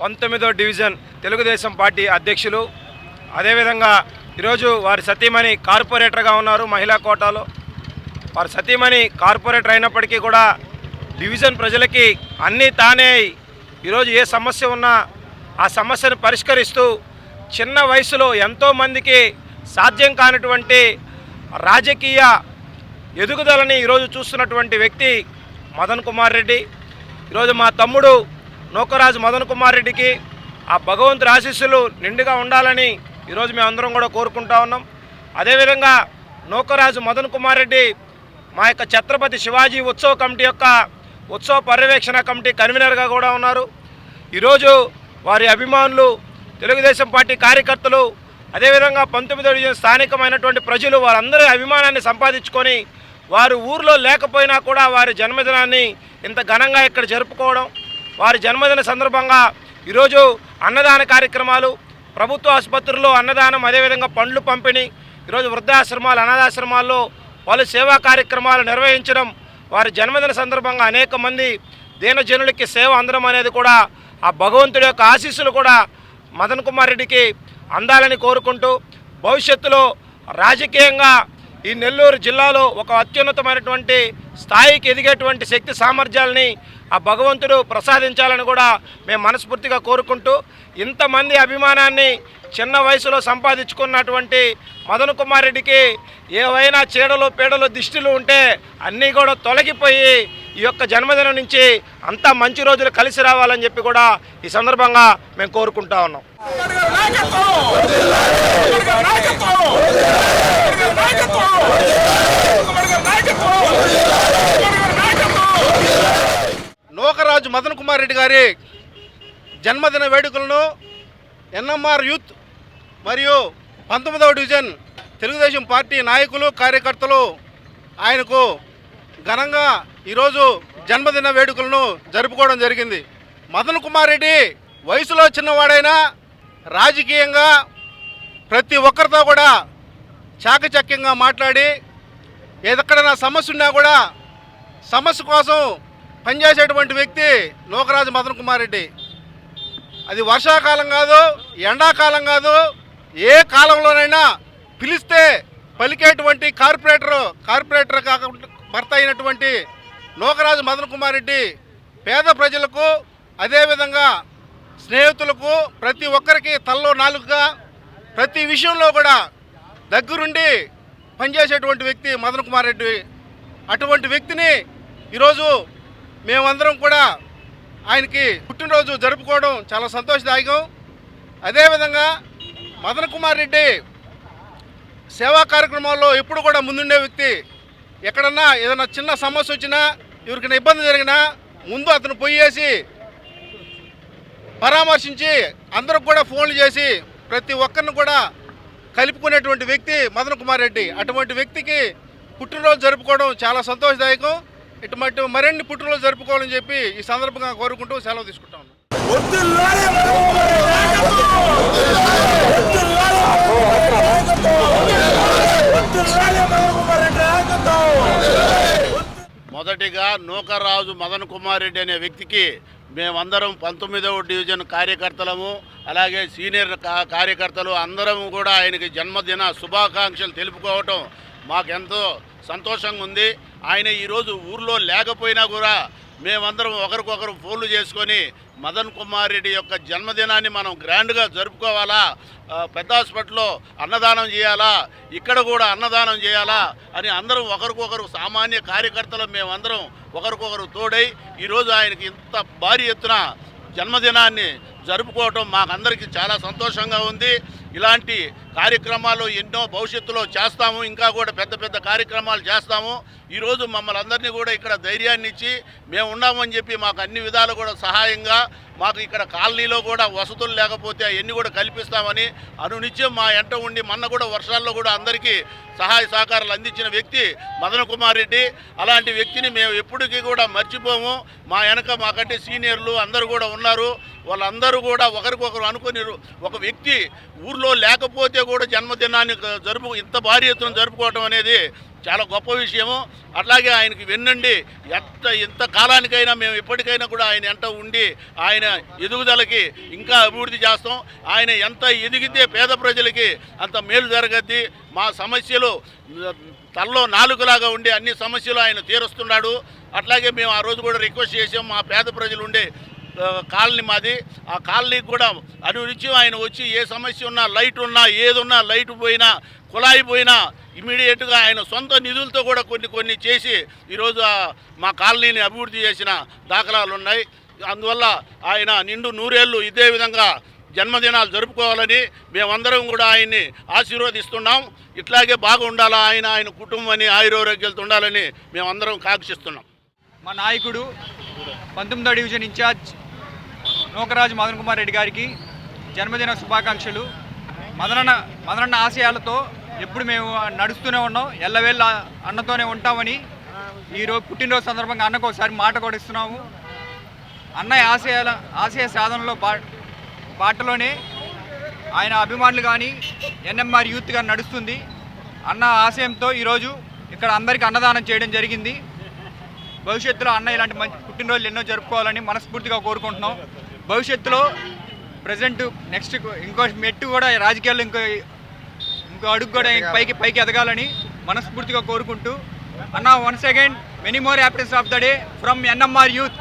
పంతొమ్మిదో division Telugu Desam party అధ్యక్షులు. అదేవిధంగా ఈరోజు వారి సతీమణి కార్పొరేటర్గా ఉన్నారు మహిళా కోటాలో. వారి సతీమణి కార్పొరేటర్ అయినప్పటికీ కూడా డివిజన్ ప్రజలకి అన్నీ తానే ఈరోజు ఏ సమస్య ఉన్నా ఆ సమస్యను పరిష్కరిస్తూ చిన్న వయసులో ఎంతోమందికి సాధ్యం కానటువంటి రాజకీయ ఎదుగుదలని ఈరోజు చూస్తున్నటువంటి వ్యక్తి మదన్ కుమార్ రెడ్డి. ఈరోజు మా తమ్ముడు నూకరాజు మదన్ కుమార్ రెడ్డికి ఆ భగవంతుడి ఆశీస్సులు నిండుగా ఉండాలని ఈరోజు మేమందరం కూడా కోరుకుంటా ఉన్నాం. అదేవిధంగా నూకరాజు మదన్ కుమార్ రెడ్డి మా యొక్క ఛత్రపతి శివాజీ ఉత్సవ కమిటీ యొక్క ఉత్సవ పర్యవేక్షణ కమిటీ కన్వీనర్గా కూడా ఉన్నారు. ఈరోజు వారి అభిమానులు తెలుగుదేశం పార్టీ కార్యకర్తలు అదేవిధంగా పంతొమ్మిదో డివిజన్ స్థానికమైనటువంటి ప్రజలు వారందరి అభిమానాన్ని సంపాదించుకొని వారు ఊర్లో లేకపోయినా కూడా వారి జన్మదినాన్ని ఇంత ఘనంగా ఇక్కడ జరుపుకోవడం వారి జన్మదిన సందర్భంగా ఈరోజు అన్నదాన కార్యక్రమాలు ప్రభుత్వ ఆసుపత్రుల్లో అన్నదానం అదేవిధంగా పండ్లు పంపిణీ ఈరోజు వృద్ధాశ్రమాలు అనాథాశ్రమాల్లో పలు సేవా కార్యక్రమాలు నిర్వహించడం వారి జన్మదిన సందర్భంగా అనేక మంది దీనజనులకి సేవ అందడం అనేది కూడా ఆ భగవంతుడి యొక్క ఆశీస్సులు కూడా మదన్ కుమార్ రెడ్డికి అందాలని కోరుకుంటూ భవిష్యత్తులో రాజకీయంగా ఈ నెల్లూరు జిల్లాలో ఒక అత్యున్నతమైనటువంటి స్థాయికి ఎదిగేటువంటి శక్తి సామర్థ్యాలని ఆ భగవంతుడు ప్రసాదించాలని కూడా మేము మనస్ఫూర్తిగా కోరుకుంటూ ఇంతమంది అభిమానాన్ని చిన్న వయసులో సంపాదించుకున్నటువంటి మదన్ కుమార్ రెడ్డికి ఏవైనా చీడలు పీడలు దిష్టిలు ఉంటే అన్నీ కూడా తొలగిపోయి ఈ యొక్క జన్మదినం నుంచి అంతా మంచి రోజులు కలిసి రావాలని చెప్పి కూడా ఈ సందర్భంగా మేము కోరుకుంటా ఉన్నాం. నూకరాజు మదన్ కుమార్ రెడ్డి గారి జన్మదిన వేడుకలను ఎన్ఎంఆర్ యూత్ మరియు పంతొమ్మిదవ డివిజన్ తెలుగుదేశం పార్టీ నాయకులు కార్యకర్తలు ఆయనకు ఘనంగా ఈరోజు జన్మదిన వేడుకలను జరుపుకోవడం జరిగింది. మదన్ కుమార్ రెడ్డి వయసులో చిన్నవాడైనా రాజకీయంగా ప్రతి ఒక్కరితో కూడా చాకచక్యంగా మాట్లాడి ఎక్కడైనా సమస్య ఉన్నా కూడా సమస్య కోసం పనిచేసేటువంటి వ్యక్తి లోకరాజు మదన్ కుమార్ రెడ్డి. అది వర్షాకాలం కాదు ఎండాకాలం కాదు ఏ కాలంలోనైనా పిలిస్తే పలికేటువంటి కార్పొరేటర్ కార్పొరేటర్ కాకుండా భర్త అయినటువంటి లోకరాజు మదన్ కుమార్ రెడ్డి పేద ప్రజలకు అదేవిధంగా స్నేహితులకు ప్రతి ఒక్కరికి తల్లో నాలుగుగా ప్రతి విషయంలో కూడా దగ్గరుండి పనిచేసేటువంటి వ్యక్తి మదన్ కుమార్ రెడ్డి. అటువంటి వ్యక్తిని ఈరోజు మేమందరం కూడా ఆయనకి పుట్టినరోజు జరుపుకోవడం చాలా సంతోషదాయకం. అదేవిధంగా మదన్ కుమార్ రెడ్డి సేవా కార్యక్రమాల్లో ఎప్పుడు కూడా ముందుండే వ్యక్తి. ఎక్కడన్నా ఏదైనా చిన్న సమస్య వచ్చినా ఎవరికైనా ఇబ్బంది జరిగినా ముందు అతను పోయేసి పరామర్శించి అందరికి కూడా ఫోన్లు చేసి ప్రతి ఒక్కరిని కూడా కలుపుకునేటువంటి వ్యక్తి మదన్ కుమార్ రెడ్డి. అటువంటి వ్యక్తికి పుట్టినరోజు జరుపుకోవడం చాలా సంతోషదాయకం. ఇటువంటి మరిన్ని పుట్టినరోజు జరుపుకోవాలని చెప్పి ఈ సందర్భంగా కోరుకుంటూ సెలవు తీసుకుంటాను మొదటిగా నూకరాజు మదన్ కుమార్ రెడ్డి అనే వ్యక్తికి మేమందరం పంతొమ్మిదవ డివిజన్ కార్యకర్తలము అలాగే సీనియర్ కా- కార్యకర్తలు అందరం కూడా ఆయనకి జన్మదిన శుభాకాంక్షలు తెలుపుకోవటం మాకెంతో సంతోషంగా ఉంది ఆయన ఈరోజు ఊర్లో లేకపోయినా కూడా మేమందరం ఒకరికొకరు ఫోన్లు చేసుకొని మదన్ కుమార్ రెడ్డి యొక్క జన్మదినాన్ని మనం గ్రాండ్గా జరుపుకోవాలా? పెద్ద హాస్పిటల్లో అన్నదానం చేయాలా? ఇక్కడ కూడా అన్నదానం చేయాలా? అని అందరం ఒకరికొకరు సామాన్య కార్యకర్తలు మేమందరం ఒకరికొకరు తోడై ఈరోజు ఆయనకి ఇంత భారీ ఎత్తున జన్మదినాన్ని జరుపుకోవటం మాకందరికీ చాలా సంతోషంగా ఉంది. ఇలాంటి కార్యక్రమాలు ఎన్నో భవిష్యత్తులో చేస్తాము. ఇంకా కూడా పెద్ద పెద్ద కార్యక్రమాలు చేస్తాము. ఈరోజు మమ్మల్ని అందరినీ కూడా ఇక్కడ ధైర్యాన్ని ఇచ్చి మేము ఉన్నామని చెప్పి మాకు అన్ని విధాలు కూడా సహాయంగా మాకు ఇక్కడ కాలనీలో కూడా వసతులు లేకపోతే అవన్నీ కూడా కల్పిస్తామని అనునిత్యం మా ఎంట ఉండి మొన్న కూడా వర్షాల్లో కూడా అందరికీ సహాయ సహకారాలు అందించిన వ్యక్తి మదన కుమార్ రెడ్డి. అలాంటి వ్యక్తిని మేము ఎప్పటికీ కూడా మర్చిపోము. మా వెనక మాకంటే సీనియర్లు అందరూ కూడా ఉన్నారు. వాళ్ళందరూ కూడా ఒకరికొకరు అనుకుని ఒక వ్యక్తి ఊర్లో లేకపోతే కూడా జన్మదినాన్ని జరుపు ఇంత భారీ ఎత్తున జరుపుకోవటం అనేది చాలా గొప్ప విషయము. అట్లాగే ఆయనకి వెన్నండి. ఎంత ఎంత కాలానికైనా మేము ఎప్పటికైనా కూడా ఆయన ఎంత ఉండి ఆయన ఎదుగుదలకి ఇంకా అభివృద్ధి చేస్తాం. ఆయన ఎంత ఎదిగితే పేద ప్రజలకి అంత మేలు జరగద్ది. మా సమస్యలు తల్లో నాలుగులాగా ఉండి అన్ని సమస్యలు ఆయన తీరుస్తున్నాడు. అట్లాగే మేము ఆ రోజు కూడా రిక్వెస్ట్ చేసాం మా పేద ప్రజలు ఉండే కాలనీ మాది. ఆ కాలనీకి కూడా అనునిత్యం ఆయన వచ్చి ఏ సమస్య ఉన్నా లైట్ ఉన్నా ఏదున్నా లైట్ పోయినా కుళాయి పోయినా ఇమీడియట్గా ఆయన సొంత నిధులతో కూడా కొన్ని కొన్ని చేసి ఈరోజు మా కాలనీని అభివృద్ధి చేసిన దాఖలాలు ఉన్నాయి. అందువల్ల ఆయన నిండు నూరేళ్ళు ఇదే విధంగా జన్మదినాలు జరుపుకోవాలని మేమందరం కూడా ఆయన్ని ఆశీర్వదిస్తున్నాం. ఇట్లాగే బాగుండాలా ఆయన ఆయన కుటుంబాన్ని ఆయురారోగ్యాలతో ఉండాలని మేమందరం కాంక్షిస్తున్నాం. మా నాయకుడు పంతొమ్మిదో డివిజన్ ఇన్ఛార్జ్ నూకరాజు మదన్ కుమార్ రెడ్డి గారికి జన్మదిన శుభాకాంక్షలు. మదనన్న మదనన్న ఆశయాలతో ఎప్పుడు మేము నడుస్తూనే ఉన్నాం ఎల్లవేళ్ళ అన్నతోనే ఉంటామని ఈరోజు పుట్టినరోజు సందర్భంగా అన్నకు ఒకసారి మాట కూడా ఇస్తున్నాము అన్నయ్య ఆశయాల ఆశయ సాధనలో బా బాటలోనే ఆయన అభిమానులు కానీ ఎన్ఎంఆర్ యూత్ కానీ నడుస్తుంది. అన్న ఆశయంతో ఈరోజు ఇక్కడ అందరికీ అన్నదానం చేయడం జరిగింది. భవిష్యత్తులో అన్న ఇలాంటి మంచి పుట్టినరోజులు ఎన్నో జరుపుకోవాలని మనస్ఫూర్తిగా కోరుకుంటున్నాం. భవిష్యత్తులో ప్రజెంట్ నెక్స్ట్ ఇంకో మెట్టు కూడా రాజకీయాల్లో ఇంకో ఇంకో అడుగు కూడా పైకి పైకి ఎదగాలని మనస్ఫూర్తిగా కోరుకుంటూ అన్న once again many more happiness of the day from NMR youth